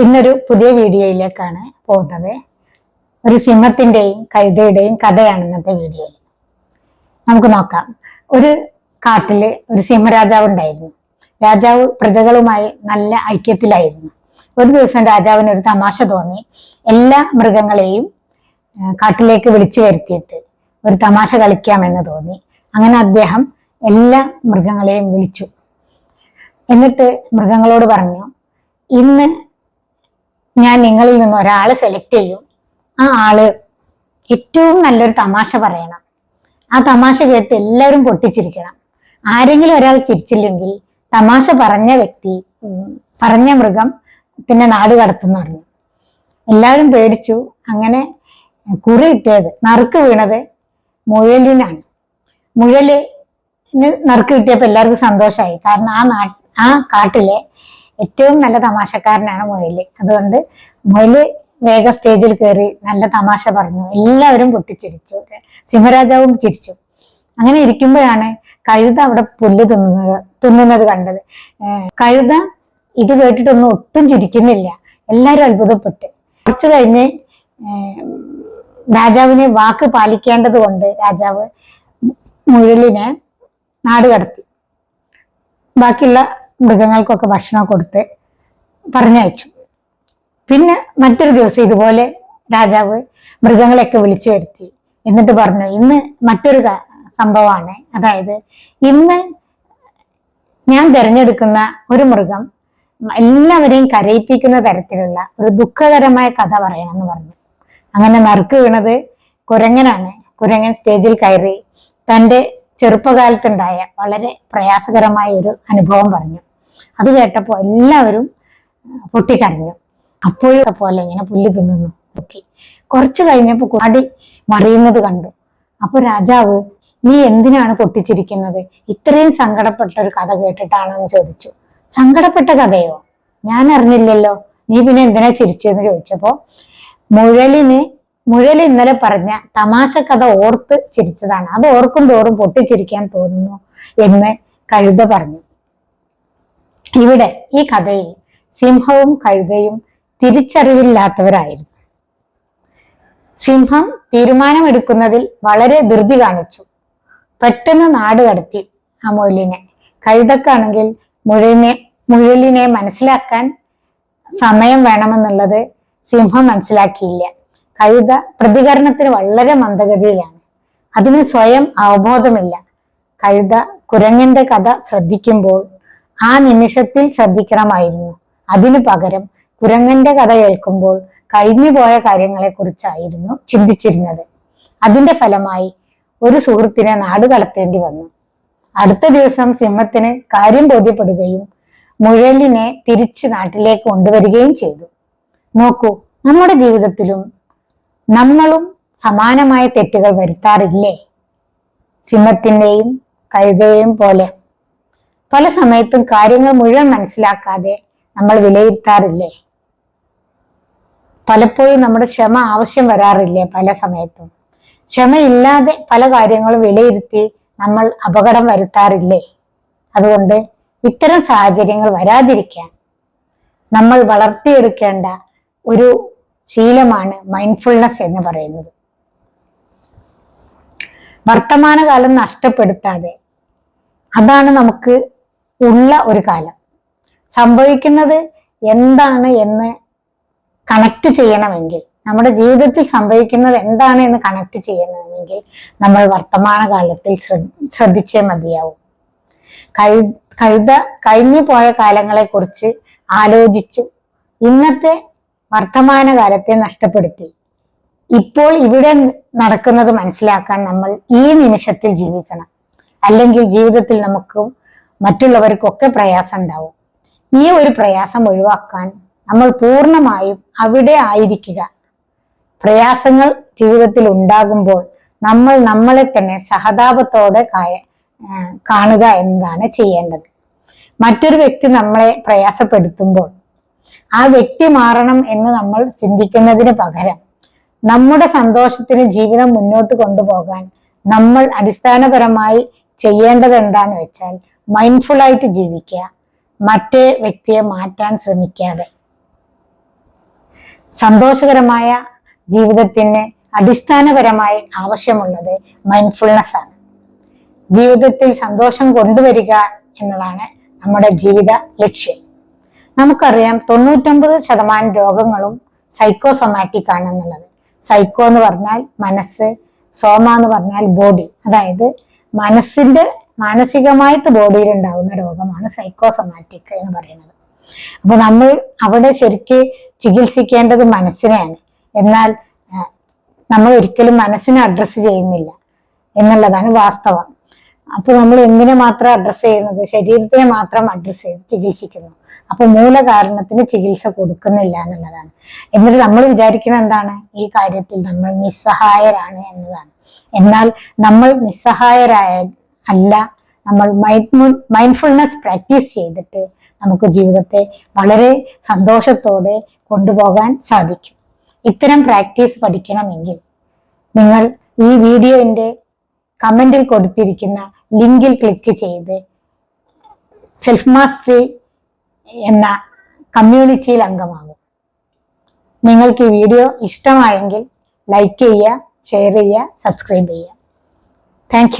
ഇന്നൊരു പുതിയ വീഡിയോയിലേക്കാണ് പോകുന്നത്. ഒരു സിംഹത്തിന്റെയും കഴുതയുടെയും കഥയാണ് ഇന്നത്തെ വീഡിയോയിൽ നമുക്ക് നോക്കാം. ഒരു കാട്ടിൽ ഒരു സിംഹരാജാവ് ഉണ്ടായിരുന്നു. രാജാവ് പ്രജകളുമായി നല്ല ഐക്യത്തിലായിരുന്നു. ഒരു ദിവസം രാജാവിന് ഒരു തമാശ തോന്നി. എല്ലാ മൃഗങ്ങളെയും കാട്ടിലേക്ക് വിളിച്ചു വരുത്തിയിട്ട് ഒരു തമാശ കളിക്കാമെന്ന് തോന്നി. അങ്ങനെ അദ്ദേഹം എല്ലാ മൃഗങ്ങളെയും വിളിച്ചു. എന്നിട്ട് മൃഗങ്ങളോട് പറഞ്ഞു ഇന്ന് ഞാൻ നിങ്ങളിൽ നിന്ന് ഒരാളെ സെലക്ട് ചെയ്യും. ആ ആൾ ഏറ്റവും നല്ലൊരു തമാശ പറയണം. ആ തമാശ കേട്ട് എല്ലാവരും പൊട്ടിച്ചിരിക്കണം. ആരെങ്കിലും ഒരാൾ ചിരിച്ചില്ലെങ്കിൽ തമാശ പറഞ്ഞ വ്യക്തി പറഞ്ഞ മൃഗം പിന്നെ നാട് കടത്തുന്നു പറഞ്ഞു. എല്ലാവരും പേടിച്ചു. അങ്ങനെ കുറി കിട്ടിയത് നറുക്ക് വീണത് മുഴലിനാണ്. മുഴലിന് നറുക്ക് കിട്ടിയപ്പോൾ എല്ലാവർക്കും സന്തോഷമായി കാരണം ആ നാ ആ കാട്ടിലെ ഏറ്റവും നല്ല തമാശക്കാരനാണ് മൊയിൽ. അതുകൊണ്ട് മൊയിൽ വേഗ സ്റ്റേജിൽ കയറി നല്ല തമാശ പറഞ്ഞു. എല്ലാവരും പൊട്ടിച്ചിരിച്ചു. സിംഹരാജാവും ചിരിച്ചു. അങ്ങനെ ഇരിക്കുമ്പോഴാണ് കഴുത അവിടെ പുല്ല് തിന്നുന്നത് തിന്നുന്നത് കണ്ടത്. കഴുത ഇത് കേട്ടിട്ടൊന്നും ഒട്ടും ചിരിക്കുന്നില്ല. എല്ലാവരും അത്ഭുതപ്പെട്ട്. കുറച്ചു കഴിഞ്ഞ് രാജാവിനെ വാക്ക് പാലിക്കേണ്ടത് കൊണ്ട് രാജാവ് മുഴലിനെ നാട് കടത്തി. ബാക്കിയുള്ള മൃഗങ്ങൾക്കൊക്കെ ഭക്ഷണം കൊടുത്ത് പറഞ്ഞയച്ചു. പിന്നെ മറ്റൊരു ദിവസം ഇതുപോലെ രാജാവ് മൃഗങ്ങളെയൊക്കെ വിളിച്ചു വരുത്തി. എന്നിട്ട് പറഞ്ഞു ഇന്ന് മറ്റൊരു സംഭവമാണ്. അതായത് ഇന്ന് ഞാൻ തിരഞ്ഞെടുക്കുന്ന ഒരു മൃഗം എല്ലാവരെയും കരയിപ്പിക്കുന്ന തരത്തിലുള്ള ഒരു ദുഃഖകരമായ കഥ പറയണമെന്ന് പറഞ്ഞു. അങ്ങനെ നറുക്ക് വീണത് കുരങ്ങനാണ്. കുരങ്ങൻ സ്റ്റേജിൽ കയറി തന്റെ ചെറുപ്പകാലത്തുണ്ടായ വളരെ പ്രയാസകരമായ ഒരു അനുഭവം പറഞ്ഞു. അത് കേട്ടപ്പോൾ എല്ലാവരും പൊട്ടിക്കരഞ്ഞു. അപ്പോഴത്തെ പോലെ ഇങ്ങനെ പുല്ല് തിന്നുന്നു. നോക്കി കുറച്ച് കഴിഞ്ഞപ്പോൾ കുടി മറിയുന്നത് കണ്ടു. അപ്പൊ രാജാവ് നീ എന്തിനാണ് പൊട്ടിച്ചിരിക്കുന്നത്? ഇത്രയും സങ്കടപ്പെട്ട ഒരു കഥ കേട്ടിട്ടാണെന്ന് ചോദിച്ചു. സങ്കടപ്പെട്ട കഥയോ? ഞാൻ അറിഞ്ഞില്ലല്ലോ. നീ പിന്നെ എന്തിനാ ചിരിച്ചതെന്ന് ചോദിച്ചപ്പോ മുഴലിന് മുഴൽ ഇന്നലെ പറഞ്ഞ തമാശ കഥ ഓർത്ത് ചിരിച്ചതാണ്. അത് ഓർക്കും തോറും പൊട്ടിച്ചിരിക്കാൻ തോന്നുന്നു എന്ന് കഴുത പറഞ്ഞു. ഇവിടെ ഈ കഥയിൽ സിംഹവും കഴുതയും തിരിച്ചറിവില്ലാത്തവരായിരുന്നു. സിംഹം തീരുമാനമെടുക്കുന്നതിൽ വളരെ ധൃതി കാണിച്ചു. പെട്ടെന്ന് നാട് കടത്തി മുയലിനെ കഴുതക്കാണെങ്കിൽ മുഴലിനെ മുഴലിനെ മനസ്സിലാക്കാൻ സമയം വേണമെന്നുള്ളത് സിംഹം മനസ്സിലാക്കിയില്ല. കഴുത പ്രതികരണത്തിന് വളരെ മന്ദഗതിയിലാണ്. അതിന് സ്വയം അവബോധമില്ല. കഴുത കുരങ്ങന്റെ കഥ ശ്രദ്ധിക്കുമ്പോൾ ആ നിമിഷത്തിൽ ശ്രദ്ധിക്കണമായിരുന്നു. അതിനു പകരം കുരങ്ങന്റെ കഥ കേൾക്കുമ്പോൾ കഴിഞ്ഞുപോയ കാര്യങ്ങളെക്കുറിച്ചായിരുന്നു ചിന്തിച്ചിരുന്നത്. അതിന്റെ ഫലമായി ഒരു സുഹൃത്തിനെ നാട് കടത്തേണ്ടി വന്നു. അടുത്ത ദിവസം സിംഹത്തിന് കാര്യം ബോധ്യപ്പെടുകയും മുഴലിനെ തിരിച്ച് നാട്ടിലേക്ക് കൊണ്ടുവരികയും ചെയ്തു. നോക്കൂ നമ്മുടെ ജീവിതത്തിലും നമ്മളും സമാനമായ തെറ്റുകൾ വരുത്താറില്ലേ? സിംഹത്തിന്റെയും കഴുതയെയും പോലെ പല സമയത്തും കാര്യങ്ങൾ മുഴുവൻ മനസ്സിലാക്കാതെ നമ്മൾ വിലയിരുത്താറില്ലേ? പലപ്പോഴും നമ്മുടെ ക്ഷമ ആവശ്യം വരാറില്ലേ പല സമയത്തും? ക്ഷമയില്ലാതെ പല കാര്യങ്ങളും വിലയിരുത്തി നമ്മൾ അപകടം വരുത്താറില്ലേ? അതുകൊണ്ട് ഇത്തരം സാഹചര്യങ്ങൾ വരാതിരിക്കാൻ നമ്മൾ വളർത്തിയെടുക്കേണ്ട ഒരു ശീലമാണ് മൈൻഡ്ഫുൾനെസ് എന്ന് പറയുന്നത്. വർത്തമാനകാലം നഷ്ടപ്പെടുത്താതെ അതാണ് നമുക്ക് ഉള്ള ഒരു കാലം. സംഭവിക്കുന്നത് എന്താണ് എന്ന് കണക്ട് ചെയ്യണമെങ്കിൽ നമ്മുടെ ജീവിതത്തിൽ സംഭവിക്കുന്നത് എന്താണ് എന്ന് കണക്ട് ചെയ്യണമെങ്കിൽ നമ്മൾ വർത്തമാനകാലത്തിൽ കാലത്തിൽ ശ്രദ്ധിച്ചേ മതിയാവും. കഴി കഴുത കഴിഞ്ഞു പോയ കാലങ്ങളെ കുറിച്ച് ആലോചിച്ചു ഇന്നത്തെ വർത്തമാനകാലത്തെ നഷ്ടപ്പെടുത്തി. ഇപ്പോൾ ഇവിടെ നടക്കുന്നത് മനസ്സിലാക്കാൻ നമ്മൾ ഈ നിമിഷത്തിൽ ജീവിക്കണം. അല്ലെങ്കിൽ ജീവിതത്തിൽ നമുക്കും മറ്റുള്ളവർക്കൊക്കെ പ്രയാസം ഉണ്ടാവും ഈ ഒരു പ്രയാസം ഒഴിവാക്കാൻ നമ്മൾ പൂർണമായും അവിടെ ആയിരിക്കുക. പ്രയാസങ്ങൾ ജീവിതത്തിൽ ഉണ്ടാകുമ്പോൾ നമ്മൾ നമ്മളെ തന്നെ സഹതാപത്തോടെ കാണുക എന്നതാണ് ചെയ്യേണ്ടത്. മറ്റൊരു വ്യക്തി നമ്മളെ പ്രയാസപ്പെടുത്തുമ്പോൾ ആ വ്യക്തി മാറണം എന്ന് നമ്മൾ ചിന്തിക്കുന്നതിന് പകരം നമ്മുടെ സന്തോഷത്തിന് ജീവിതം മുന്നോട്ട് കൊണ്ടുപോകാൻ നമ്മൾ അടിസ്ഥാനപരമായി ചെയ്യേണ്ടത് എന്താന്ന് വെച്ചാൽ മൈൻഡ്ഫുൾ ആയിട്ട് ജീവിക്കുക. മറ്റേ വ്യക്തിയെ മാറ്റാൻ ശ്രമിക്കാതെ. സന്തോഷകരമായ ജീവിതത്തിന് അടിസ്ഥാനപരമായി ആവശ്യമുള്ളത് മൈൻഡ്ഫുൾനെസ് ആണ്. ജീവിതത്തിൽ സന്തോഷം കൊണ്ടുവരിക എന്നതാണ് നമ്മുടെ ജീവിത ലക്ഷ്യം. നമുക്കറിയാം തൊണ്ണൂറ്റൊമ്പത് ശതമാനം രോഗങ്ങളും സൈക്കോസൊമാറ്റിക് ആണെന്നുള്ളത് സൈക്കോ എന്ന് പറഞ്ഞാൽ മനസ്സ് സോമ എന്ന് പറഞ്ഞാൽ ബോഡി അതായത് മനസ്സിന്റെ മാനസികമായിട്ട് ബോഡിയിൽ ഉണ്ടാകുന്ന രോഗമാണ് സൈക്കോസൊമാറ്റിക് എന്ന് പറയുന്നത്. അപ്പൊ നമ്മൾ അവിടെ ശരിക്ക് ചികിത്സിക്കേണ്ടത് മനസ്സിനെയാണ്. എന്നാൽ നമ്മൾ ഒരിക്കലും മനസ്സിനെ അഡ്രസ്സ് ചെയ്യുന്നില്ല എന്നുള്ളതാണ് വാസ്തവം. അപ്പൊ നമ്മൾ എന്തിനെ മാത്രം അഡ്രസ്സ് ചെയ്യുന്നത്? ശരീരത്തിനെ മാത്രം അഡ്രസ്സ് ചെയ്ത് ചികിത്സിക്കുന്നു. അപ്പൊ മൂലകാരണത്തിന് ചികിത്സ കൊടുക്കുന്നില്ല എന്നുള്ളതാണ്. എന്നിട്ട് നമ്മൾ വിചാരിക്കുന്ന എന്താണ്? ഈ കാര്യത്തിൽ നമ്മൾ നിസ്സഹായരാണ് എന്നതാണ്. എന്നാൽ നമ്മൾ നിസ്സഹായരായ അല്ല നമ്മൾ മൈൻഡ്ഫുൾനെസ് പ്രാക്ടീസ് ചെയ്തിട്ട് നമുക്ക് ജീവിതത്തെ വളരെ സന്തോഷത്തോടെ കൊണ്ടുപോകാൻ സാധിക്കും. ഇത്തരം പ്രാക്ടീസ് പഠിക്കണമെങ്കിൽ നിങ്ങൾ ഈ വീഡിയോന്റെ കമന്റിൽ കൊടുത്തിരിക്കുന്ന ലിങ്കിൽ ക്ലിക്ക് ചെയ്ത് സെൽഫ് മാസ്റ്ററി എന്ന കമ്മ്യൂണിറ്റിയിൽ അംഗമാകും. നിങ്ങൾക്ക് ഈ വീഡിയോ ഇഷ്ടമായെങ്കിൽ ലൈക്ക് ചെയ്യുക ഷെയർ ചെയ്യുക സബ്സ്ക്രൈബ് ചെയ്യുക. താങ്ക്